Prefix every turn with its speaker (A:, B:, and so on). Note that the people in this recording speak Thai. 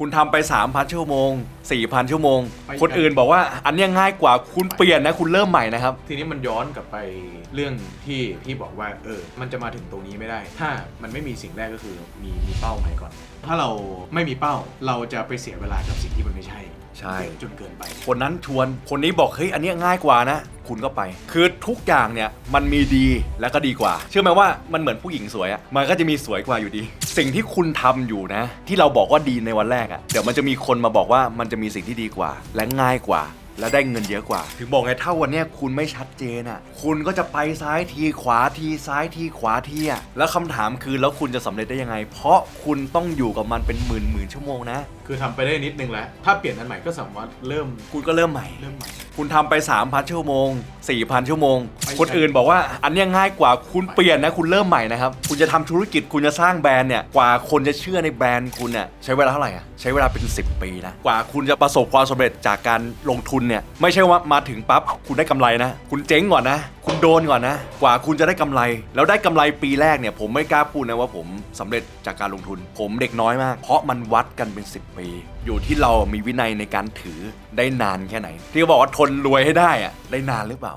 A: คุณทำไป 3,000 ชั่วโมง 4,000 ชั่วโมง
B: ไป
A: คนอื่นบอกว่าอันเนี้ยง่ายกว่าคุณเปลี่ยนนะคุณเริ่มใหม่นะครับ
B: ทีนี้มันย้อนกลับไปเรื่องที่ที่บอกว่าเออ มันจะมาถึงตรงนี้ไม่ได้ ถ้ามันไม่มีสิ่งแรกก็คือมีมีเป้าหมายก่อน ถ้าเราไม่มีเป้าเราจะไปเสียเวลากับสิ่งที่มันไม่ใช่
A: ใช่
B: จนเกินไป
A: คนนั้นชวนคนนี้บอกเฮ้ยอันเนี้ยง่ายกว่านะ คุณก็ไป คือทุกอย่างเนี่ยมันมีดีแล้วก็ดีกว่า เชื่อไหมว่ามันเหมือนผู้หญิงสวยอะมันก็จะมีสวยกว่าอยู่ดี สิ่งที่คุณทำอยู่นะ ที่เราบอกว่าดีในวันแรกอะเดี๋ยวมันจะมีคนมาบอกว่ามันจะมีสิ่งที่ดีกว่า และง่ายกว่า และได้เงินเยอะกว่า ถึงบอกไงถ้าวันเนี้ยคุณไม่ชัดเจนอะ คุณก็จะไปซ้ายทีขวาทีซ้ายทีขวาทีอะแล้วคำถามคือแล้วคุณจะสำเร็จได้ยังไง เพราะคุณต้องอยู่กับมันเป็นหมื่นหมื่นชั่วโมงนะ
B: คือทำไปได้นิดนึงแล้ว ถ้าเปลี่ยนอันใหม่ก็สามารถเริ่ม
A: คุณก็เริ่มใหม่
B: เริ่มใหม่
A: คุณทำไป3,000ชั่วโมง 4,000 ชั่วโมง
B: ไป
A: คนอื่นบอกว่าอันเนี้ยง่ายกว่าคุณเปลี่ยนนะคุณเริ่มใหม่นะครับ คุณจะทำธุรกิจคุณจะสร้างแบรนด์เนี่ยกว่าคนจะเชื่อในแบรนด์คุณเนี่ยใช้เวลาเท่าไหร่อะใช้เวลาเป็น 10 ปีนะกว่าคุณจะประสบความสำเร็จจากการลงทุนเนี่ยไม่ใช่ว่ามาถึงปั๊บคุณได้กำไรนะ คุณเจ๊งก่อนนะ คุณโดนก่อนนะ กว่าคุณจะได้กำไร แล้วได้กำไรปีแรกเนี่ย ผมไม่กล้าพูดนะว่าผมสำเร็จจากการลงทุน ผมเด็กน้อยมาก เพราะมันวัดกันเป็น 10 ปี อยู่ที่เรามีวินัยในการถือได้นานแค่ไหน ที่เขาบอกว่าทนรวยให้ได้อะได้นานหรือเปล่า